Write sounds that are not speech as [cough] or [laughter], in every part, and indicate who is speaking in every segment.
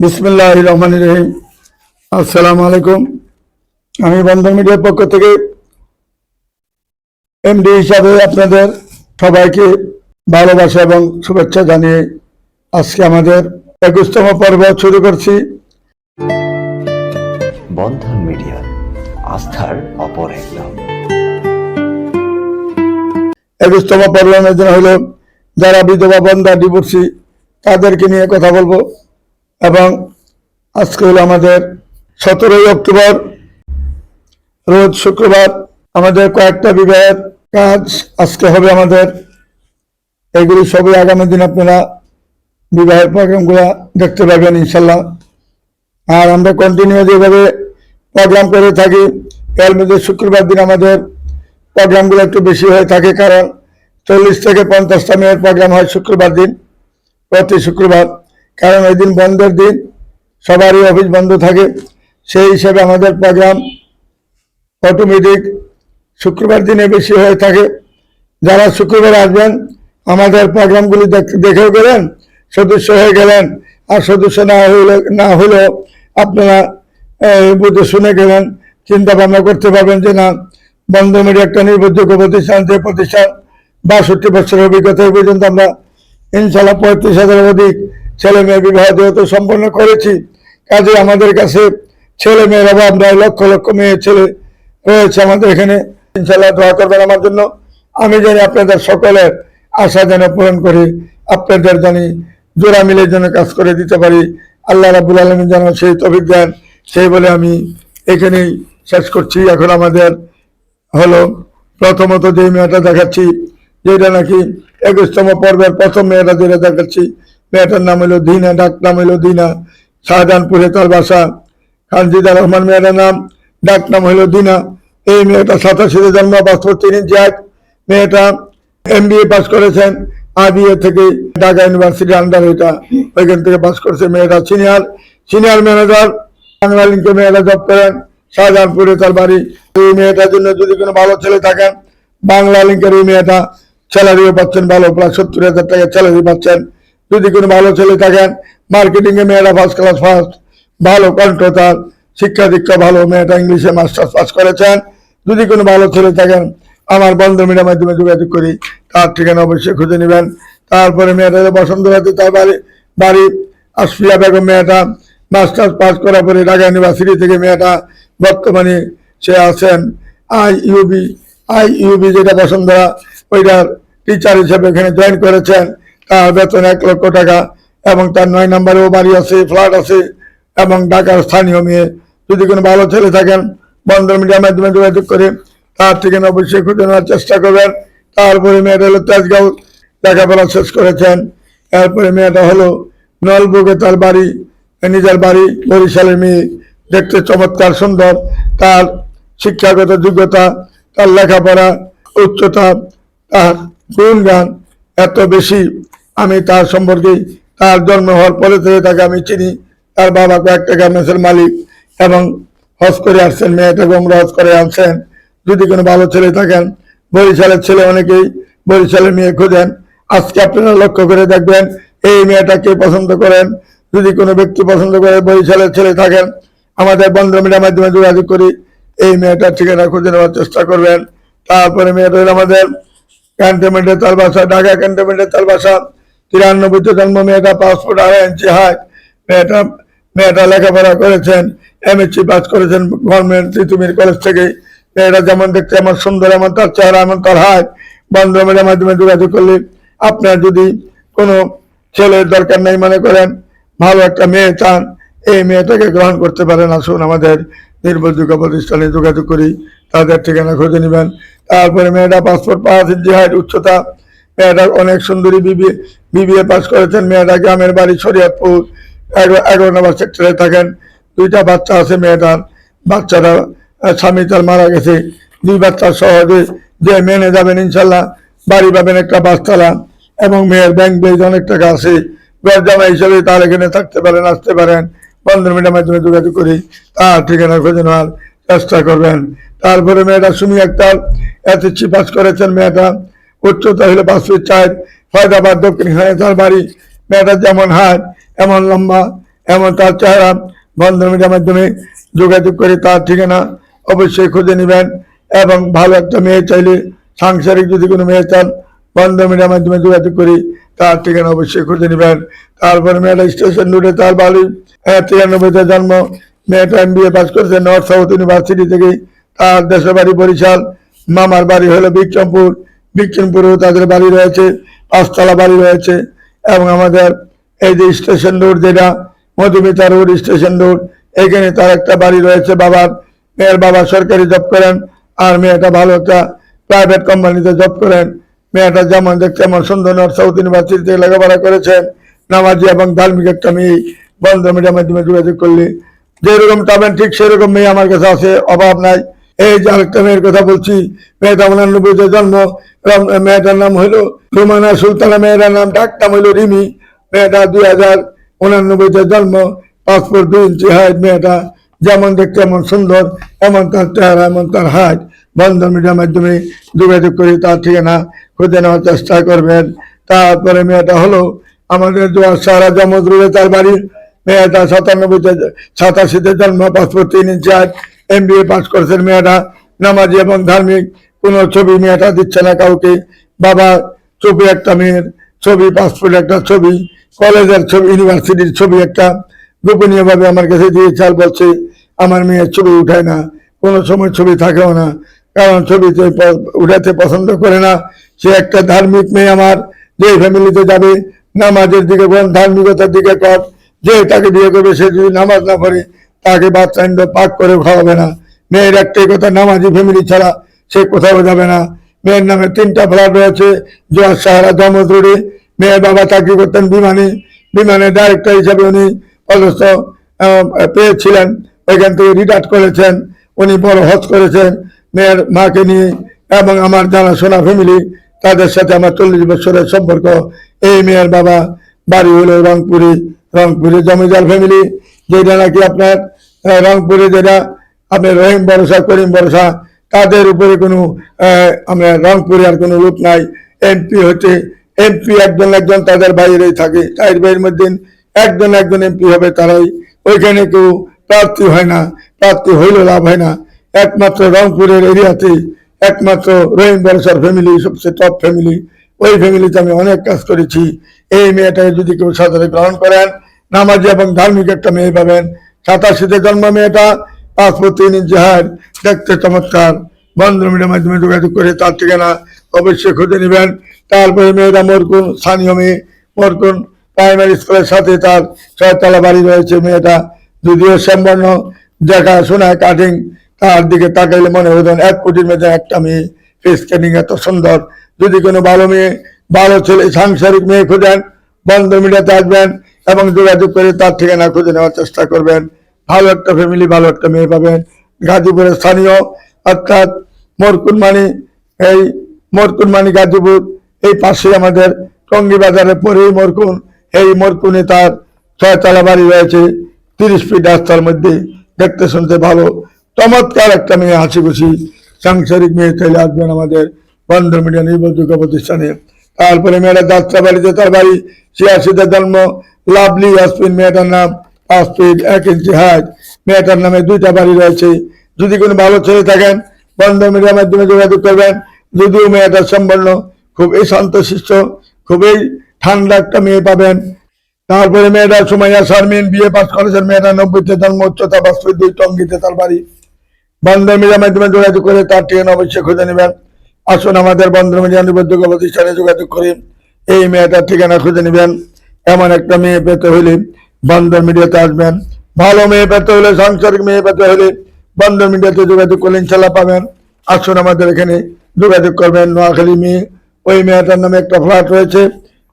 Speaker 1: বিসমুল্লাহ রহমান রহিম। আসসালামু আলাইকুম। আমি বন্ধন মিডিয়ার পক্ষ থেকে এমডি হিসাবে আপনাদের সবাইকে ভালোবাসা এবং শুভেচ্ছা জানিয়ে আজকে আমাদের একুশতম পর্ব শুরু করছি।
Speaker 2: বন্ধন মিডিয়া আস্থার অপর এক নাম।
Speaker 1: একুশতম পর্ব মেদিন হল যারা বিধবা বন্ধা ডিভোর্সি তাদেরকে নিয়ে কথা বলব। এবং আজকে হলো আমাদের সতেরোই অক্টোবর, রোজ শুক্রবার আমাদের কয়েকটা বিবাহের কাজ আজকে হবে আমাদের। এগুলি সবই আগামী দিন আপনারা বিবাহের প্রোগ্রামগুলো দেখতে পাবেন ইনশাল্লাহ আর আমরা কন্টিনিউ যেভাবে প্রোগ্রাম করে থাকি, এর মধ্যে শুক্রবার দিন আমাদের প্রোগ্রামগুলো একটু বেশি হয়ে থাকে, কারণ চল্লিশ থেকে পঞ্চাশটা মেয়ের প্রোগ্রাম হয় শুক্রবার দিন, প্রতি শুক্রবার। কারণ ওই দিন বন্ধের দিন, সবারই অফিস বন্ধ থাকে। সেই হিসেবে আমাদের প্রোগ্রাম অটোমেটিক শুক্রবার দিনে বেশি হয়ে থাকে। যারা শুক্রবার আসবেন, আমাদের প্রোগ্রামগুলি দেখ- দেখেও গেলেন, সদস্য হয়ে গেলেন, আর সদস্য না হইলে, না হলেও আপনারা বুঝে শুনে গেলেন, চিন্তা ভাবনা করতে পারবেন যে না, বন্ধ মিডিয়া একটা নির্ভরযোগ্য প্রতিষ্ঠান, যে প্রতিষ্ঠান বাষট্টি বছরের অভিজ্ঞতা পর্যন্ত আমরা ইনশাল্লাহ পঁয়ত্রিশ হাজারের অধিক ছেলে মেয়ে বিবাহ যেহেতু সম্পন্ন করেছি, কাজে আমাদের কাছে ছেলে মেয়ের অভাব নয় লক্ষ লক্ষ মেয়ে ছেলে রয়েছে আমাদের এখানে। ইনশাল্লাহ দোয়া করবেন আমার জন্য। আমি জানি আপনাদের সকলের আশা যেন পূরণ করি, আপনাদের জানি জোড়া মিলে যেন কাজ করে দিতে পারি। আল্লাহ রাবুল আলমী যেন সেই তফিক দেন, সেই বলে আমি এখানেই শেষ করছি। এখন আমাদের হলো প্রথমত যে মেয়েটা দেখাচ্ছি, যেটা নাকি একুশতম পর্বের প্রথম মেয়েটা যেটা দেখাচ্ছি। মেয়েটার নাম হলো দিনা ডাক নাম হলো দিনা, শাহজাহানপুরে তার বাসা। খানজিদা রহমান মেয়েটার নাম ডাক নাম হলো দিনা। এই মেয়েটা সাতাশিতে জন্ম পাসপোর্ট তিন ইঞ্চি মেয়েটা এম বি পাস করেছেন আবিএ থেকে ঢাকা ইউনিভার্সিটি আন্ডার এটা ওইখান থেকে পাস করেছে মেয়েটা সিনিয়র। সিনিয়র ম্যানেজার, বাংলা লিঙ্কে মেয়েরা জব করেন, শাহজাহানপুরে তার বাড়ি। এই মেয়েটার জন্য যদি কোনো ভালো ছেলে থাকেন, বাংলা লিঙ্কের এই মেয়েটা স্যালারিও পাচ্ছেন ভালো, প্রায় সত্তর হাজার টাকা স্যালারি পাচ্ছেন। যদি কোনো ভালো ছেলে থাকেন মার্কেটিং এ মেয়েরা ফার্স্ট ক্লাস ফার্স্ট ভালো কণ্ঠ তার শিক্ষা দীক্ষা ভালো, মেয়েটা ইংলিশে মাস্টার্স পাস করেছেন, যদি কোনো ভালো ছেলে থাকেন, আমার বন্ধু মিডিয়ার মাধ্যমে যোগাযোগ করি, তার ঠিকানা অবশ্যই খুঁজে নেবেন। তারপরে মেয়েটা বসন্তবাদী তার বাড়ি বাড়ি আসফিয়া বেগম মেয়েটা মাস্টার্স পাস করার পরে ঢাকা ইউনিভার্সিটি থেকে মেয়েটা বর্তমানে সে আছেন আই ইউবি আই ইউবি যেটা বসুন্ধরা ওইটার টিচার হিসেবে এখানে জয়েন করেছেন। বেতন এক লক্ষ টাকা এবং তার নয় নম্বরেও বাড়ি আছে ফ্ল্যাট আছে এবং ঢাকার স্থানীয় মেয়ে। যদি কোনো ভালো ছেলে থাকেন বন্ধন মিডিয়ার মাধ্যমে যোগাযোগ করে তার ঠিকানা অবশ্যই খুঁজে নেওয়ার চেষ্টা করবেন। তারপরে মেয়েটা হলো তেজগাঁও। লেখাপড়া শেষ করেছেন। এরপরে মেয়েটা হলো নলবুকে তার বাড়ি, নিজের বাড়ি, বরিশালের মেয়ে। দেখতে চমৎকার, সুন্দর। তার শিক্ষাগত যোগ্যতা, তার লেখাপড়া, উচ্চতা, তার গুণগান এত বেশি। আমি তার সম্পর্কে তার জন্ম হওয়ার পরে থেকে তাকে আমি চিনি। তার বাবা কয়েকটা গার্মেন্টসের মালিক এবং হজ করে আসছেন, মেয়েটাকে আমরা হজ করে আনছেন। যদি কোনো ভালো ছেলে থাকেন, বরিশালের ছেলে অনেকেই বরিশালের মেয়ে খোঁজেন। আজকে আপনারা লক্ষ্য করে দেখবেন, এই মেয়েটাকে পছন্দ করেন? যদি কোনো ব্যক্তি পছন্দ করে বরিশালের ছেলে থাকেন, আমাদের বন্ধ মিডিয়ার মাধ্যমে যোগাযোগ করি এই মেয়েটার ঠিকানা খুঁজে নেওয়ার চেষ্টা করবেন। তারপরে মেয়েটা আমাদের ক্যান্টনমেন্টে তার বাসা ঢাকা ক্যান্টনমেন্টে তার বাসা তিরানব্বইতে জন্ম মেয়েটা পাসপোর্ট আড়াই ইঞ্চি হাইট মেয়েটা মেয়েটা লেখাপড়া করেছেন এমএসসি পাস করেছেন গভর্নমেন্ট তিতুমির কলেজ থেকে। মেয়েটা যেমন দেখতে এমন সুন্দর এমন তার চেহারা এমন তার হাত। বন্ধুমের মাধ্যমে যোগাযোগ করলে আপনার যদি কোনো ছেলের দরকার নেই মনে করেন, ভালো একটা মেয়ে চান, এই মেয়েটাকে গ্রহণ করতে পারেন। আসুন আমাদের নির্ভরযোগ্য প্রতিষ্ঠানে যোগাযোগ করি, তাদের ঠিকানা খুঁজে নেবেন। তারপরে মেয়েটা পাসপোর্ট পাওয়া যে হাইট উচ্চতা। মেয়েটা অনেক সুন্দরী, বিবি বিবিএ পাস করেছেন মেয়েটা, গ্রামের বাড়ি শরীয়তপুর, এগারো নম্বর সেক্টরে থাকেন। দুইটা বাচ্চা আছে মেয়েটার বাচ্চারা স্বামী তার মারা গেছে। দুই বাচ্চার সহজে যে মেনে যাবেন ইনশাল্লাহ, বাড়ি পাবেন একটা বাসতলা এবং মেয়ের ব্যাংক বেজ অনেক টাকা আছে। জামা হিসেবে তার এখানে থাকতে পারেন, আসতে পারেন। বন্ধন মিডিয়ার মাধ্যমে যোগাযোগ করি তার ঠিকানা খোঁজে নেওয়ার চেষ্টা করবেন। তারপরে মেয়েটা সুমি আক্তার এসএসসি পাস করেছেন মেয়েটা। উচ্চতা হলো পাঁচ ফিট চার ফয়দাবাদ দক্ষিণখানে তার বাড়ি মেয়েটার যেমন হাট এমন লম্বা, এমন তার চেহারা, বন্ধন মিডিয়ার মাধ্যমে যোগাযোগ করে তার ঠিকানা অবশ্যই খুঁজে নেবেন এবং ভালো একটা মেয়ে চাইলে, সাংসারিক যদি কোনো মেয়ে চান, বন্ধন মিডিয়ার মাধ্যমে যোগাযোগ করি তার ঠিকানা অবশ্যই খুঁজে নেবেন। তারপরে মেয়েটা স্টেশন রোডে তার বাড়ি তিরানব্বইতে জন্ম। মেয়েটা এম বি এ পাস করেছে নর্থ সাউথ ইউনিভার্সিটি থেকে তার দেশের বাড়ি বরিশাল। মামার বাড়ি হলো বিক্রমপুর। বিক্রমপুরেও তাদের বাড়ি রয়েছে। পাঁচতলা বাড়ি রয়েছে এবং আমাদের এই যে স্টেশন রোড যেটা, মধুমিতা রোড স্টেশন রোড, এখানে তার একটা বাড়ি রয়েছে বাবার, মেয়ের বাবা সরকারি জব করেন আর মেয়েটা ভালো একটা প্রাইভেট কোম্পানিতে জব করেন। মেয়েটা যেমন দেখতে আমার সুন্দর নর্থ সাউথ ইউনিভার্সিটিতে লেখাপড়া করেছেন, নামাজি এবং ধার্মিক একটা মেয়ে, বন্ধ মিডিয়ার মাধ্যমে যোগাযোগ করলে। যেরকম পাবেন ঠিক সেরকম মেয়ে আমার কাছে আছে, অভাব নাই। এই যে আরেকটা মেয়ের কথা বলছি, মেয়েটা উনানব্বইতে জন্ম মেয়েটার নাম হইল রুমানা সুলতানা, মেয়েটার নাম ডাকটাম হইল রিমি। মেয়েটা দুই হাজার উনানব্বইতে জন্ম, পাসপোর্ট দুই ইঞ্চি হাইট মেয়েটা যেমন দেখতে এমন সুন্দর, এমন তার চেহারা, এমন তার হাইট বন্ধন মিডিয়ার মাধ্যমে যোগাযোগ করে, তার ঠিকানা খুঁজে নেওয়ার চেষ্টা করবেন। তারপরে মেয়েটা হলো আমাদের সারা জমজ রোডে তার বাড়ি। মেয়েটা সাতানব্বইতে সাতাশিতে জন্ম, পাসপোর্ট তিন inch height M B A pass করেছেন মেয়েটা। নামাজি এবং ধার্মিক কোনো ছবি মেয়েটা দিচ্ছে না কাউকে। বাবা ছবি একটা মেয়ের ছবি পাসপোর্ট একটা ছবি, কলেজের ছবি ইউনিভার্সিটির ছবি একটা গোপনীয় ভাবে আমার কাছে দিয়েছে আর বলছে, আমার মেয়ের ছবি উঠায় না, কোনো সময় ছবি থাকেও না, কারণ ছবিতে উঠাতে পছন্দ করে না, সে একটা ধার্মিক মেয়ে আমার, যে ফ্যামিলিতে যাবে, নামাজের দিকে কোন ধার্মিকতার দিকে কর, যে তাকে বিয়ে করবে, সে যদি নামাজ না পড়ে, তাকে বাচ্চা পাক করে খাওয়াবে না। মেয়ের একটাই কথা, নামাজি ফ্যামিলি ছাড়া সে কোথাও যাবে না। মেয়ের নামে তিনটা ফ্ল্যাট রয়েছে। জোয়ার সাহারা জমজ রোডে মেয়ের বাবা চাকরি করতেন বিমানে। বিমানে ডাইরেক্টর হিসাবে উনি পদস্থ পেয়েছিলেন। ওইখান থেকে রিটায়ার করেছেন। উনি বড় হজ করেছেন। মেয়ের মাকে নিয়ে এবং আমার জানাশোনা ফ্যামিলি তাদের সাথে আমার চল্লিশ বছরের সম্পর্ক। এই মেয়ের বাবা বাড়ি হলো রংপুরে। রংপুরে জমিদার ফ্যামিলি যেটা নাকি আপনার রংপুরে যেটা, আপনার রহিম বরসা করিম ভরসা তাদের উপরে কোনো আমরা রংপুরে আর কোনো লোক নাই। এমপি হচ্ছে, এমপি একজন একজন তাদের বাইরেই থাকে। চার বাইরের মধ্যে একজন একজন এমপি হবে তারাই। ওইখানে কেউ প্রার্থী হয় না, প্রার্থী হইলেও লাভ হয় না। একমাত্র রংপুরের এরিয়াতে একমাত্র রহিম ভরসার ফ্যামিলি সবচেয়ে টপ ফ্যামিলি ওই ফ্যামিলিতে আমি অনেক কাজ করেছি। এই মেয়েটাকে যদি কেউ সাদরে গ্রহণ করেন, নামাজি এবং ধার্মিক একটা মেয়ে পাবেন। সাতাশিতে জন্ম মেয়েটা পাসপোর্ট তিন ইঞ্চি হার দেখতে চমৎকার। বন্ধ মিডিয়ার মাধ্যমে যোগাযোগ করে তার ঠিকানা অবশ্যই খুঁজে নেবেন। তারপরে মেয়েরা মরকুন স্থানীয় মেয়ে মরকুন প্রাইমারি স্কুলের সাথে তার ছয়তলা বাড়ি রয়েছে। মেয়েটা যদিও সম্পন্ন দেখা শোনা কাটিং তার দিকে তাকাইলে মনে হতো এক কোটির মধ্যে একটা মেয়ে। ফেস কাটিং এত সুন্দর। যদি কোনো ভালো মেয়ে, ভালো ছেলে, সাংসারিক মেয়ে খোঁজেন বন্ধ মিডিয়াতে আসবেন এবং যোগাযোগ করে তার ঠিকানা খুঁজে নেওয়ার চেষ্টা করবেন। ভালো একটা ফ্যামিলি ভালো একটা মেয়ে পাবেন। গাজীপুরের স্থানীয়, অর্থাৎ মরকুনমানি এই মরকুনমানি গাজীপুর, এই পাশে আমাদের টঙ্গি বাজারের পরেই মরকুন। এই মরকুনে তার ছয়তলা বাড়ি রয়েছে, তিরিশ ফিট রাস্তার মধ্যে। দেখতে শুনতে ভালো। চমৎকার একটা মেয়ে হাসি খুশি সাংসারিক মেয়ে চাইলে আসবেন আমাদের বন্ধ মিডিয়া নির্ভরযোগ্য প্রতিষ্ঠানে। তারপরে মেয়েটা যাত্রা বাড়িতে তার বাড়ি ছিয়াশিতে জন্ম, লাভলি ইয়াসমিন মেয়েটার নাম। পাঁচ এক ইঞ্চি হাইট, মেয়েটার নামে দুইটা বাড়ি রয়েছে। যদি কোনো ভালো ছেলে থাকেন বন্ধ মিডিয়ার মাধ্যমে যোগাযোগ করবেন। যদিও মেয়েটার সম্পন্ন খুবই খুবই ঠান্ডা একটা মেয়ে পাবেন। তারপরে মেয়েটা সুমাইয়া শারমিন বিয়ে পাস করেছেন। নব্বইতে জন্ম, উচ্চতা বাস্তবিক দুই, টঙ্গিতে তার বাড়ি। মিডিয়ার মাধ্যমে যোগাযোগ করে তার ঠিকানা অবশ্যই খুঁজে নেবেন। আসুন আমাদের বন্ধন মিডিয়া নির্ভরযোগ্য প্রতিষ্ঠানে যোগাযোগ করে। এই মেয়েটার ঠিকানা খুঁজে নেবেন। এমন একটা মেয়ে পেতে হলে বন্ধন মিডিয়াতে আসবেন। ভালো মেয়ে পেতে হলে, সাংসারিক মেয়ে পেতে হলে বন্ধন মিডিয়াতে যোগাযোগ করলে ইনশাল্লাহ পাবেন। আসুন আমাদের এখানে যোগাযোগ করবেন। নোয়াখালী মেয়ে, ওই মেয়েটার নামে একটা ফ্ল্যাট রয়েছে।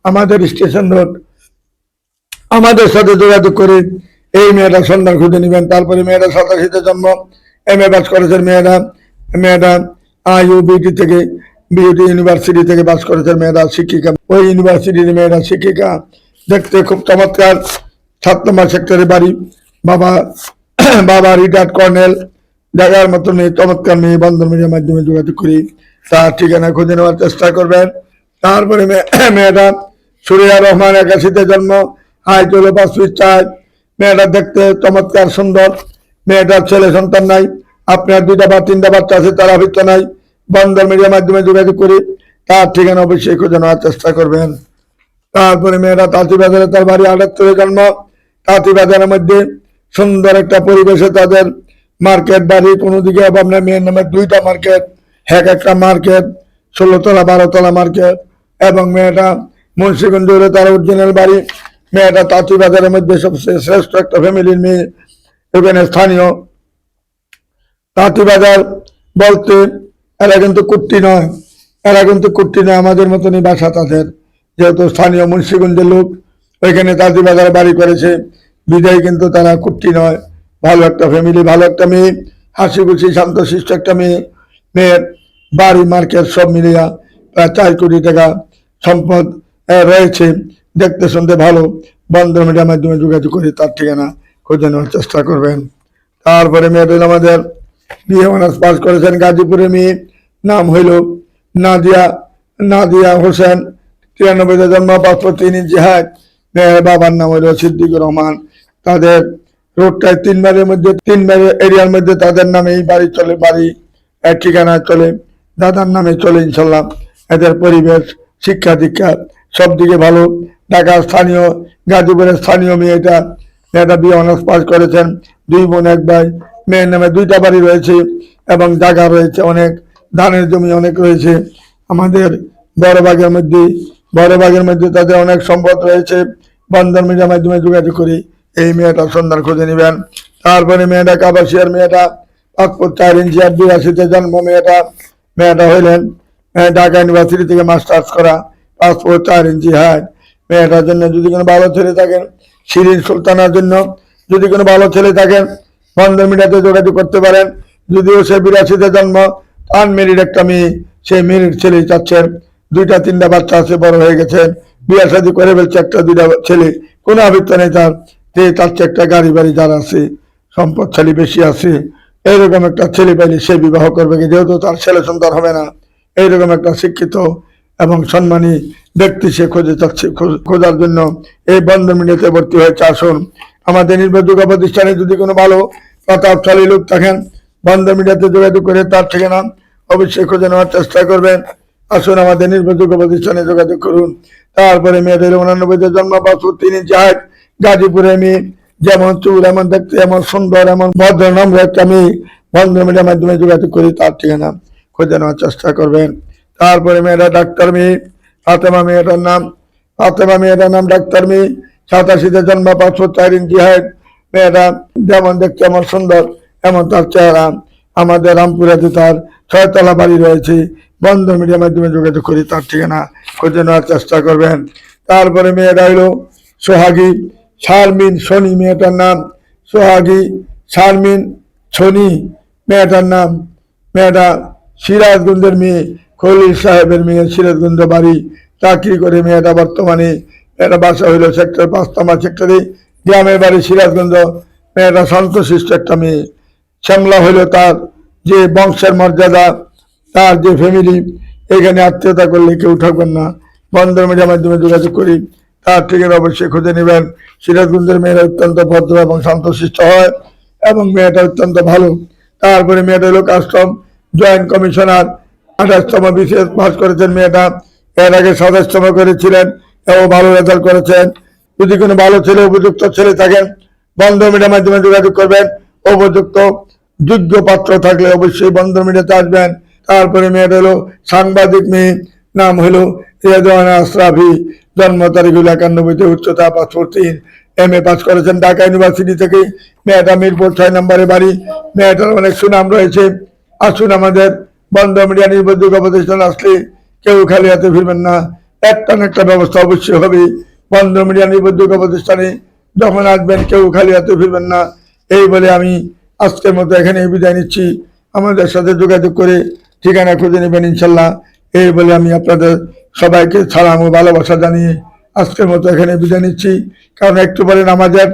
Speaker 1: আমাদের স্টেশন রোড। আমাদের সাথে যোগাযোগ করে এই মেয়েটা সন্ধান খুঁজে নেবেন। তারপরে মেয়েটা সাতাশিতে জন্ম। এম এ পাস করেছেন মেয়েরা, মেয়েটা আইউবিটি থেকে বিউটি ইউনিভার্সিটি থেকে পাস করেছেন মেয়েরা শিক্ষিকা। ওই ইউনিভার্সিটির মেয়েরা শিক্ষিকা। দেখতে খুব চমৎকার। সাত নম্বর সেক্টরে বাড়ি, বাবা [clears throat] বাবা রিটায়ার্ড কর্নেল দেখার মতো মেয়ে চমৎকার মেয়ে, বন্ধন মিডিয়ার মাধ্যমে যোগাযোগ করি। তার ঠিকানা খুঁজে নেওয়ার চেষ্টা করবেন। তারপরে মেয়ে- [clears throat] মেয়েটা সুরিয়া রহমান একাশিতে জন্ম। হাইট হলো পাঁচ ফিট চার মেয়েটা দেখতে চমৎকার সুন্দর। মেয়েটার ছেলে সন্তান নাই। আপনার দুইটা বা তিনটা বাচ্চা আছে, তারা ভিত্ত নাই। বন্দর মিডিয়ার মাধ্যমে যোগাযোগ করি। তার ঠিকানা অবশ্যই খুঁজে নেওয়ার চেষ্টা করবেন। তারপরে মেয়েরা তাঁতি বাজারে তার বাড়ি আটাত্তরে জন্ম। বাজারের মধ্যে সুন্দর একটা পরিবেশে তাদের মার্কেট বাড়ি কোনো দিকে আপনার মেয়ের নামে দুইটা মার্কেট, এক একটা মার্কেট ষোলো তলা বারো তলা মার্কেট এবং মেয়েটা মুন্সিগঞ্জ হলে তার অরিজিনাল বাড়ি। মেয়েটা তাঁতি বাজারের মধ্যে সবচেয়ে শ্রেষ্ঠ একটা ফ্যামিলির মেয়ে, এখানে স্থানীয়। তাঁতি বাজার বলতে এরা কিন্তু কুট্টি নয়, এরা কিন্তু কুট্টি নয়, আমাদের মতনই বাসা তাদের। যেহেতু স্থানীয় মুন্সিগঞ্জের লোক, ওইখানে তাঁতি বাজার বাড়ি করেছে। বিদায় কিন্তু তারা কুট্টি নয়। ভালো একটা ফ্যামিলি ভালো একটা মেয়ে হাসি খুশি শান্তশিষ্ট একটা মেয়ে, মেয়ের বাড়ি, মার্কেট সব মিলিয়া প্রায় চার কোটি টাকা সম্পদ রয়েছে। দেখতে শুনতে ভালো। বন্ধন মিডিয়ার মাধ্যমে যোগাযোগ করে তার ঠিকানা খুঁজে নেওয়ার চেষ্টা করবেন। তারপরে মেয়েদের আমাদের বিয়ে অনার্স পাস করেছেন গাজীপুরের মেয়ে। নাম হইল নাদিয়া নাদিয়া হোসেন। তিরানব্বইতে জন্ম পাসপোর্ট তিন ইঞ্চি হাইট। মেয়ের বাবার নাম হইল সিদ্দিকুর রহমান। তাদের রোডটায় তিনবারের মধ্যে তিনবার এরিয়ার মধ্যে তাদের নামে এই বাড়ি চলে, বাড়ি এক ঠিকানা চলে, দাদার নামে চলে ইনশাল্লাহ। এদের পরিবেশ, শিক্ষা দীক্ষা সব দিকে ভালো। ঢাকা স্থানীয়, গাজীপুরের স্থানীয় মেয়েটা মেয়েটা বিয়ে অনার্স পাস করেছেন। দুই বোন, এক ভাই। মেয়ের নামে দুইটা বাড়ি রয়েছে এবং জায়গা রয়েছে অনেক, ধানের জমি অনেক রয়েছে। আমাদের বড়বাগের মধ্যে বড়বাগের মধ্যে তাদের অনেক সম্পদ রয়েছে। বন্ধন মিডিয়ার মাধ্যমে যোগাযোগ করি। এই মেয়েটা সন্ধান খুঁজে নেবেন। তারপরে মেয়েটা কাবাসিয়ার মেয়েটা পাসপোর্ট চার ইঞ্চি আর বিরাশিতে জন্ম মেয়েটা মেয়েটা হইলেন ঢাকা ইউনিভার্সিটি থেকে মাস্টার্স করা, পাসপোর্ট চার ইঞ্চি হাইট মেয়েটার জন্য যদি কোনো ভালো ছেলে থাকেন, শিরিন সুলতানার জন্য যদি কোনো ভালো ছেলে থাকেন বন্ধ মিডিয়াতে যোগাযোগ করতে পারেন। যদিও সে বিরাশিতে জন্ম আনমেরিড একটা মেয়ে সেই মেরিড ছেলে চাচ্ছেন। দুইটা, তিনটা বাচ্চা আছে, বড় হয়ে গেছে। বিয়ে শাদী করে ফেলছে একটা, দুইটা ছেলে। কোনো আবৃত্ত নেই তার যে তার চেয়ে একটা গাড়ি বাড়ি যার আছে, সম্পদশালী বেশি আছে, এইরকম একটা ছেলে পাইলে সে বিবাহ করবে কি? যেহেতু তার ছেলে সন্তান হবে না, এইরকম একটা শিক্ষিত এবং সম্মানী ব্যক্তি সে খুঁজে খোঁজ- খোঁজার জন্য এই বন্ধ মিডিয়াতে ভর্তি হয়েছে। আসুন, আমাদের নির্ভরযোগ্য প্রতিষ্ঠানে যদি কোনো ভালো প্রতাপশালী লোক থাকেন বন্ধ মিডিয়াতে যোগাযোগ করে তার ঠিকানা অবশ্যই খুঁজে নেওয়ার চেষ্টা করবেন। আসুন, আমাদের নির্ভরযোগ্য প্রতিষ্ঠানে যোগাযোগ করুন। তারপরে মেয়েদের উনানব্বইতে জন্ম, বছর তিনি যায় গাজীপুরে আমি যেমন চুল, এমন দেখতে, এমন সুন্দর, এমন ভদ্র, নম্র একটা মেয়ে। বন্ধ মিডিয়ার মাধ্যমে যোগাযোগ করি, তার ঠিকানা খুঁজে নেওয়ার চেষ্টা করবেন। তারপরে মেয়েরা ডাক্তার মেয়ে, ফাতেমা মেয়েটার নাম। ফাতেমা মেয়েটার নাম ডাক্তার মেয়ে। সাতাশিতে জন্ম পাঁচশো চার ইঞ্চি হাইট মেয়েটা যেমন দেখতে, এমন সুন্দর, এমন তার চেহারা। আমাদের রামপুরাতে তার ছয়তলা বাড়ি রয়েছে। বন্ধ মিডিয়ার মাধ্যমে যোগাযোগ করি, তার ঠিকানা খুঁজে নেওয়ার চেষ্টা করবেন। তারপরে মেয়েটা হইল সোহাগী। শারমিন শনি মেয়েটার নাম, সোহাগী শারমিন শনি মেয়েটার নাম। মেয়েটা সিরাজগঞ্জের মেয়ে, খলিল সাহেবের মেয়ে, সিরাজগঞ্জ বাড়ি। চাকরি করে মেয়েটা বর্তমানে মেয়েটা বাসা হইল সেক্টর পাঁচ নম্বর সেক্টরে, গ্রামের বাড়ি সিরাজগঞ্জ। মেয়েটা শান্তশিষ্ট একটা মেয়ে। শ্যামলা হইল তার যে বংশের মর্যাদা, তার যে ফ্যামিলি এখানে আত্মীয়তা করলে কেউ থাকবেন না। বন্ধন মিডিয়ার মাধ্যমে যোগাযোগ করি। তার ঠিকানা অবশ্যই খুঁজে নেবেন। সিরাজগঞ্জের মেয়েরা অত্যন্ত ভদ্র এবং শান্তশিষ্ট হয় এবং মেয়েটা অত্যন্ত ভালো। তারপরে মেয়েটা হলো কাস্টম জয়েন্ট কমিশনার। আঠাশতম বিশেষ পাস করেছেন মেয়েটা। এর আগে সাতাশতম করেছিলেন এবং ভালো রেজাল্ট করেছেন। যদি কোনো ভালো ছেলে, উপযুক্ত ছেলে থাকেন, বন্ধ মিডিয়ার মাধ্যমে যোগাযোগ করবেন। উপযুক্ত যোগ্য পাত্র থাকলে অবশ্যই বন্ধ মিডিয়াতে আসবেন। তারপরে মেয়েটা হলো সাংবাদিক মেয়ে, নাম হলো রেজওয়ানা আশরাফি। জন্ম তারিখ হলো একানব্বইতে উচ্চতা পাসপোর্ট তিন এম এ পাস করেছেন ঢাকা ইউনিভার্সিটি থেকে। মেয়েটা মিরপুর ছয় নম্বরে বাড়ি। মেয়েটার অনেক সুনাম রয়েছে। আসুন আমাদের বন্ধ মিডিয়া নির্ভরযোগ্য প্রতিষ্ঠান আসলে কেউ খালি হাতে ফিরবেন না। একটা না একটা ব্যবস্থা অবশ্যই হবে। বন্ধ মিডিয়া নির্ভরযোগ্য প্রতিষ্ঠানে যখন আসবেন কেউ খালি হাতে ফিরবেন না। এই বলে আমি আজকের মতো এখানে বিদায় নিচ্ছি। আমাদের সাথে যোগাযোগ করে ঠিকানা খুঁজে নেবেন ইনশাল্লাহ। এই বলে আমি আপনাদের সবাইকে সালাম ও ভালোবাসা জানিয়ে আজকের মতো এখানে বিদায় নিচ্ছি। কারণ একটু পরে নামাজের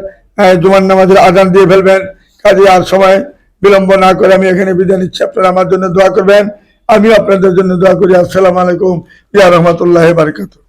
Speaker 1: জুমান নামাজের আদান দিয়ে ফেলবেন। কাজে আর সময় বিলম্ব না করে আমি এখানে বিদায় নিচ্ছি। আপনারা আমার জন্য দোয়া করবেন। আমিও আপনাদের জন্য দোয়া করি। আসসালামু আলাইকুম। ইয়া রহমতুল্লাহ বারকাতুহ।